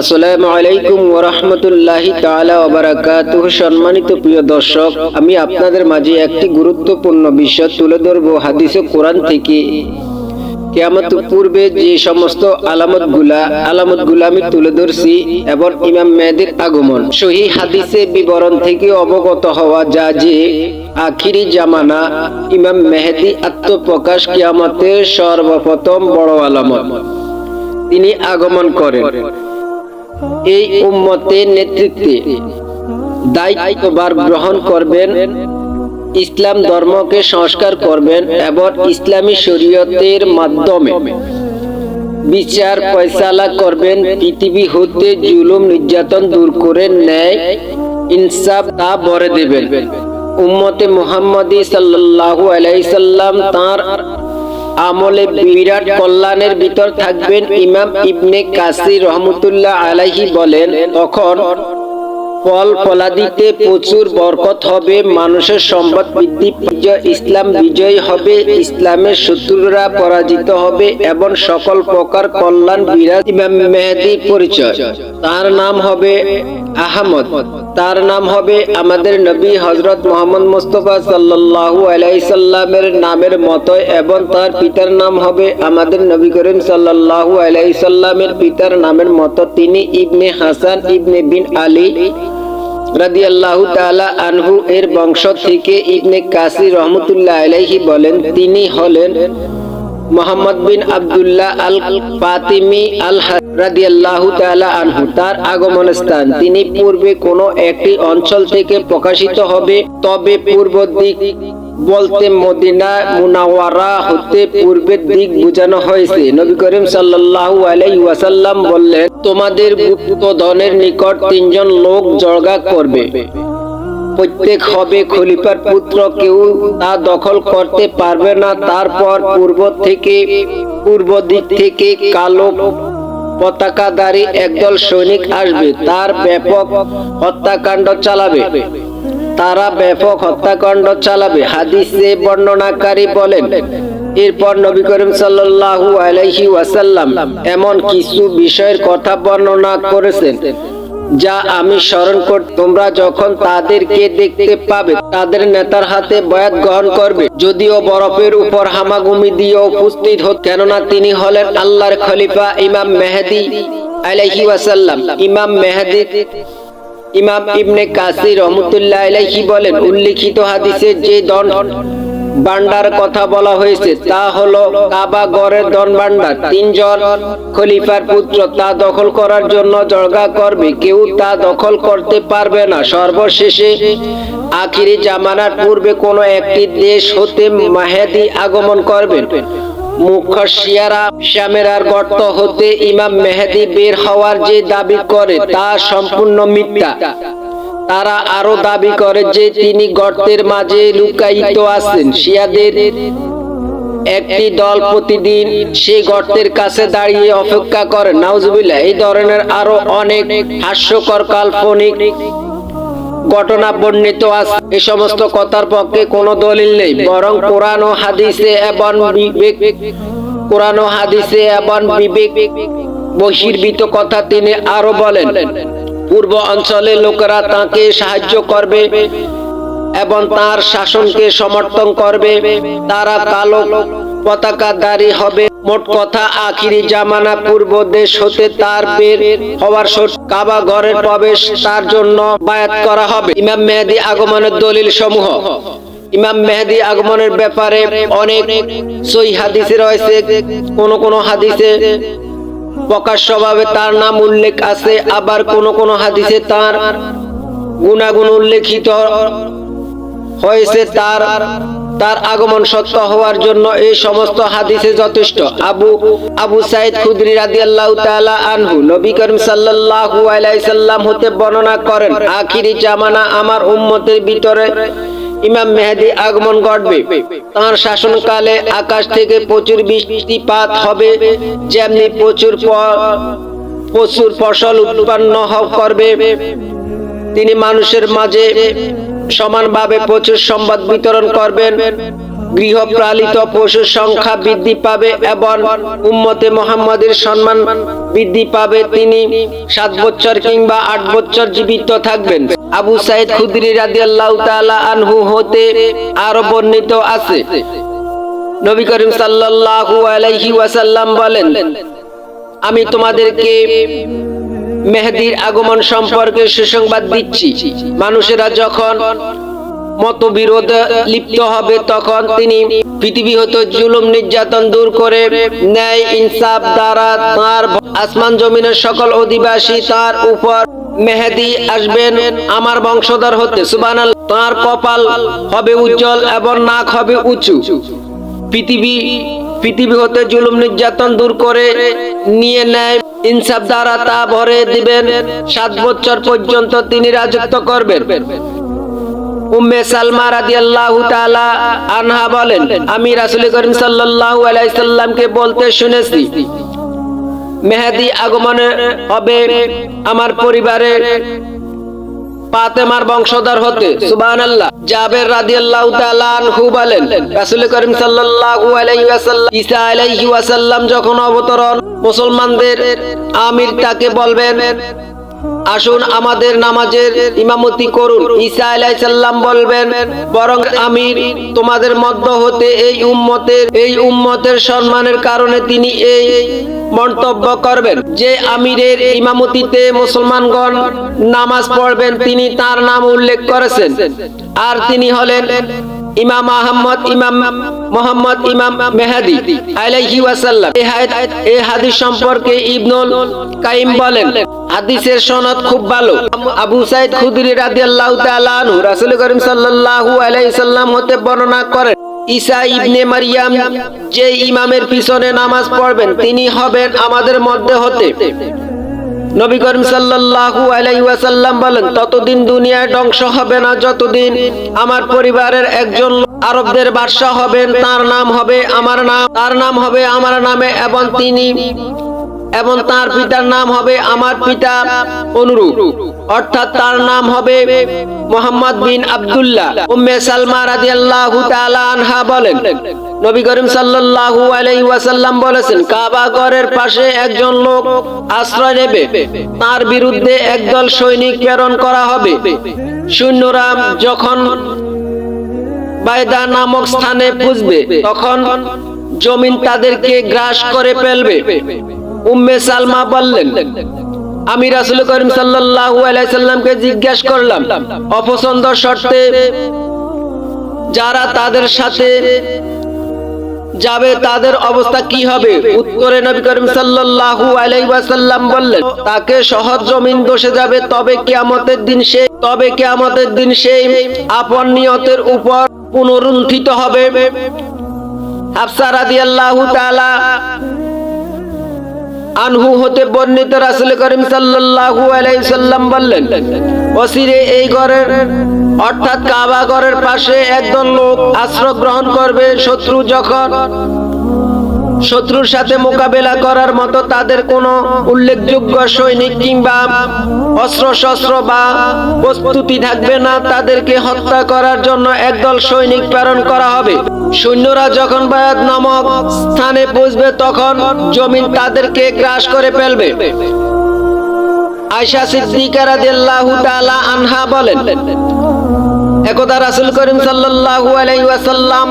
আসসালামু আলাইকুম সম্মানিত প্রিয় দর্শক, আমি আপনাদের মাঝে একটি গুরুত্বপূর্ণ বিষয় তুলে ধরব কোরআন থেকে। পূর্বে যে সমস্ত আলামতগুলা আলামতগুলা আমি তুলে ধরছি, এবং ইমাম আগমন। সহি হাদিসে বিবরণ থেকে অবগত হওয়া যা যে, আখিরি জামানা ইমাম মেহেদি আত্মপ্রকাশ কিয়ামতের সর্বপ্রথম বড় আলামত। তিনি আগমন করেন। এই উম্মতের নেতৃত্বে দায়িত্ববার গ্রহণ করবেন, ইসলাম ধর্মকে সংস্কার করবেন এবং ইসলামী শরীয়তের মাধ্যমে বিচার ফয়সালা করবেন। পৃথিবী হতে জুলুম নির্যাতন দূর করে ন্যায়, ইনসাফ তা ভরে দেবেন। উম্মতে মুহাম্মদী সাল্লাল্লাহু আলাইহি সাল্লাম তার আমলে বিরাট কল্যাণের ভিতর থাকবেন ইমাম ইবনে কাসির রহমতুল্লাহ আলাইহি বলেন, তখন ফল ফলাদিতে প্রচুর বরকত হবে, মানুষের সম্পদ বৃদ্ধি ইসলাম বিজয়ী হবে, ইসলামের শত্রুরা পরাজিত হবে এবং সকল প্রকার কল্যাণ বিরাজ ইমাম মেহেদির পরিচয়। তার নাম হবে আহমদ। তার নাম হবে আমাদের নবী হজরত মোহাম্মদ মুস্তফা সাল্লাল্লাহু আলাইহি সাল্লামের নামের মতো এবং তার পিতার নাম হবে আমাদের নবী করিম সাল্লাল্লাহু আলাইহি সাল্লামের পিতার নামের মতো তিনি ইবনে হাসান ইবনে বিন আলী রাদিয়াল্লাহু তাআলা আনহু এর বংশ থেকে ইবনে কাসি রহমতুল্লাহ আলাইহি বলেন, তিনি হলেন মোহাম্মদ বিন আব্দুল্লাহ আল ফাতিমি আল তার আগমন স্থান তিনি পূর্বে কোনো একটি অঞ্চল থেকে প্রকাশিত হবে, তবে পূর্ব দিক বলতে মদিনা মুনাওয়ারা হতে পূর্বের দিক বোঝানো হয়েছে। নবী করিম সাল্লাল্লাহু আলাইহি ওয়াসাল্লাম বললেন, তোমাদের গুপ্ত ধনের নিকট তিনজন লোক জড়গা করবে। প্রত্যেক হবে খলিফার পুত্র, কেউ তা দখল করতে পারবে না। তারপর পূর্ব থেকে, পূর্ব দিক থেকে কালো পতাকাধারী একদল সৈনিক আসবে, তার ব্যাপক হত্যাকাণ্ড চালাবে। তারা ব্যাপক হত্যাকাণ্ড চালাবে, হাদিসে বর্ণনাকারী বলেন, এরপর নবী করিম সাল্লাল্লাহু আলাইহি ওয়াসাল্লাম এমন কিছু বিষয়ের কথা বর্ণনা করেছেন যা আমি স্মরণ কর, তোমরা যখন তাদেরকে দেখতে পাবে, তাদের নেতার হাতে বয়াত গ্রহণ করবে। যদিও বরফের উপর হামাগুমি দিয়ে উপস্থিত হত, কেননা তিনি হলেন আল্লাহর খলিফা ইমাম মেহেদি আলাইহি ওয়াসাল্লাম। ইমাম মেহেদি, ইমাম ইবনে কাসির রহমতুল্লাহ আলাইহি বলেন, উল্লিখিত হাদিসে যে দন বান্ডার কথা বলা হয়েছে, তা হলো কাবা গড়ের দন বান্ডার। তিনজন খলিফার পুত্র, তা দখল করার জন্য জর্গা করবে, কেউ তা দখল করতে পারবে না। সর্বশেষে আখিরি জামানার পূর্বে কোনো একটি দেশ হতে মাহেদি আগমন করবেন মুখশিয়ারা শ্যামেরার গর্ত হতে ইমাম মেহেদি বের হওয়ার যে দাবি করে, তা সম্পূর্ণ মিথ্যা। তারা আরও দাবি করে যে তিনি গর্তের মাঝে লুকায়িত আছেন। শিয়াদের একটি দল প্রতিদিন সেই গর্তের কাছে দাঁড়িয়ে অপেক্ষা করে। নাউজুবিল্লাহ, এই ধরনের আরও অনেক হাস্যকর কাল্পনিক ঘটনা বর্ণিত আছে। এই সমস্ত কথার পক্ষে কোনো দলিল নেই, বরং কোরআন ও হাদিসে এবং বিবেক কোরআন ও হাদিসে এবং বিবেক বহির্ভূত কথা তিনি আরও বলেন। পূর্ব অঞ্চলের লোকেরা তাকে সাহায্য করবে এবং তার শাসনকে সমর্থন করবে। তারা কালো পতাকাধারী হবে। মোট কথা, আখিরি জামানা পূর্ব দেশ হতে তার বের হওয়ার কাবা ঘরের প্রবেশ তার জন্য বায়াত করা হবে। ইমাম মেহেদি আগমনের দলিল সমূহ ইমাম মেহেদি আগমনের ব্যাপারে অনেক সই হাদিসে রয়েছে। কোন কোন হাদিসে প্রকাশ্যভাবে তার নাম উল্লেখ আছে, আবার কোন কোন হাদিসে তার গুণাগুণ উল্লেখিত হয়েছে, তার তার আগমন সত্য হওয়ার জন্য এই সমস্ত হাদিসে যথেষ্ট। আবু আবু সাইদ খুদরি রাদিয়াল্লাহু তাআলা আনহু, নবী করিম সাল্লাল্লাহু আলাইহি সাল্লাম হতে বর্ণনা করেন, আখিরি জামানা আমার উম্মতের ভিতরে ইমাম মেহেদি আগমন ঘটবে। তার শাসনকালে আকাশ থেকে প্রচুর বৃষ্টিপাত হবে, যেমনি প্রচুর প্রচুর ফসল উৎপন্ন করবে। তিনি মানুষের মাঝে সমানভাবে প্রচুর সম্পদ বিতরণ করবেন। গৃহপালিত পশুর সংখ্যা বৃদ্ধি পাবে এবং উম্মতে মোহাম্মদের সম্মান বৃদ্ধি পাবে। তিনি সাত বছর কিংবা আট বছর জীবিত থাকবেন। আবু সাইদ খুদরি রাদিয়াল্লাহু তাআলা আনহু হতে আরও বর্ণিত আছে। নবী করিম সাল্লাল্লাহু আলাইহি ওয়াসাল্লাম বলেন, আমি তোমাদেরকে মেহেদির আগমন সম্পর্কে সুসংবাদ দিচ্ছি। মানুষেরা যখন মতবিরোধ লিপ্ত হবে, তখন তিনি পৃথিবী হতে জুলুম নির্যাতন দূর করে ন্যায়, ইনসাফ দ্বারা তার আসমান জমিনের সকল অধিবাসী তার উপর মেহেদি আসবেন আমার বংশধর হতে সুবান তার কপাল হবে উজ্জ্বল এবং নাক হবে উঁচু। পৃথিবী পৃথিবী হতে জুলুম নির্যাতন দূর করে নিয়ে নেয়, ইনসাফ দ্বারা তা ভরে দিবেন। সাত বছর পর্যন্ত তিনি রাজত্ব করবেন। উম্মে সালমা রাদিয়াল্লাহু তাআলা আনহা বলেন, আমি রাসূল করিম সাল্লাল্লাহু আলাইহি সাল্লামকে বলতে শুনেছি মেহেদি আগমনে হবে আমার পরিবারের পাতেমার বংশধর হতে, সুবহানাল্লাহ। জাবের রাদিয়াল্লাহু তাআলা আনহু বলেন, রাসূল করিম সাল্লাল্লাহু আলাইহি ওয়াসাল্লাম আলাইহি ওয়াসাল্লাম যখন অবতরণ, মুসলমানদের আমির তাকে বলবেন আসুন আমাদের নামাজের ইমামতি করুন। ঈসা আলাইহিস সালাম বলবেন, বরং আমি তোমাদের মধ্য হতে এই উম্মতের এই উম্মতের সম্মানের কারণে তিনি এই মন্তব্য করবেন। যে আমিরের ইমামতিতে মুসলমানগণ নামাজ পড়বেন, তিনি তার নাম উল্লেখ করেছেন। আর তিনি হলেন ইমাম আহমদ, ইমাম মোহাম্মদ, ইমাম মেহাদি আলাইহি ওয়াসাল্লাম। এই হাদিস সম্পর্কে ইবনুল কাইম বলেন, হাদিসের সনদ খুব ভালো। আবু সাইদ খুদরি রাদিয়াল্লাহু তাআলা আনহু, রাসূল করিম সাল্লাল্লাহু আলাইহি সাল্লাম হতে বর্ণনা করেন, ঈসা ইবনে মারিয়াম যে ইমামের পিছনে নামাজ পড়বেন, তিনি হবেন আমাদের মধ্যে হতে। নবী করিম সাল্লাল্লাহু আলাইহি ওয়াসাল্লাম বলেন, ততদিন দুনিয়ায় ধ্বংস হবে না, যতদিন আমার পরিবারের একজন আরবদের বাদশা হবেন, তার নাম হবে আমার নাম, তার নাম হবে আমার নামে এবং তিনি এবং তার পিতার নাম হবে আমার পিতা অনুরূপ। অর্থাৎ তার নাম হবে মোহাম্মদ বিন আব্দুল্লাহ। উম্মে সালমা রাদিয়াল্লাহু তাআলা আনহা বলেন, নবী করিম সাল্লাল্লাহু আলাইহি ওয়াসাল্লাম বলেছেন, কাবা ঘরের পাশে একজন লোক আশ্রয় নেবে, তার বিরুদ্ধে একদল সৈনিক প্রেরণ করা হবে। সৈন্যরা যখন বাইদা নামক স্থানে পুজবে, তখন জমিন তাদেরকে গ্রাস করে ফেলবে। উম্মে সালমা বললেন, আমি রাসূল করিম সাল্লাল্লাহু আলাইহি সাল্লামকে জিজ্ঞাসা করলাম, অপছন্দ শর্তে যারা তাদের সাথে যাবে তাদের অবস্থা কি হবে? উত্তরে নবী করিম সাল্লাল্লাহু আলাইহি ওয়াসাল্লাম বললেন, তাকে সহজ জমিন দোষে যাবে, তবে কিয়ামতের দিন সে, তবে কিয়ামতের দিন সে আপন নিয়তের উপর পুনরুত্থিত হবে। হাফসা রাদিয়াল্লাহু তাআলা আনহু হতে বর্ণিত রাসূল করিম সাল্লাল্লাহু আলাইহি সাল্লাম বললেন অসিরে এই ঘরের, অর্থাৎ কাবা ঘরের পাশে একদল লোক আশ্রয় গ্রহণ করবে। শত্রু যখন শত্রুর সাথে মোকাবেলা করার মতো তাদের কোনো উল্লেখযোগ্য সৈনিক কিংবা অস্ত্র শস্ত্র বা প্রস্তুতি থাকবে না। তাদেরকে হত্যা করার জন্য একদল সৈনিক প্রেরণ করা হবে। সৈন্যরা যখন বায়াত নামক স্থানে পৌঁছবে তখন জমিন তাদেরকে গ্রাস করে ফেলবে। আয়সা সিদ্দিকা রাদিয়াল্লাহু তাআলা আনহা বলেন, একদা রাসূল করিম সাল্লাল্লাহু আলাইহি ওয়াসাল্লাম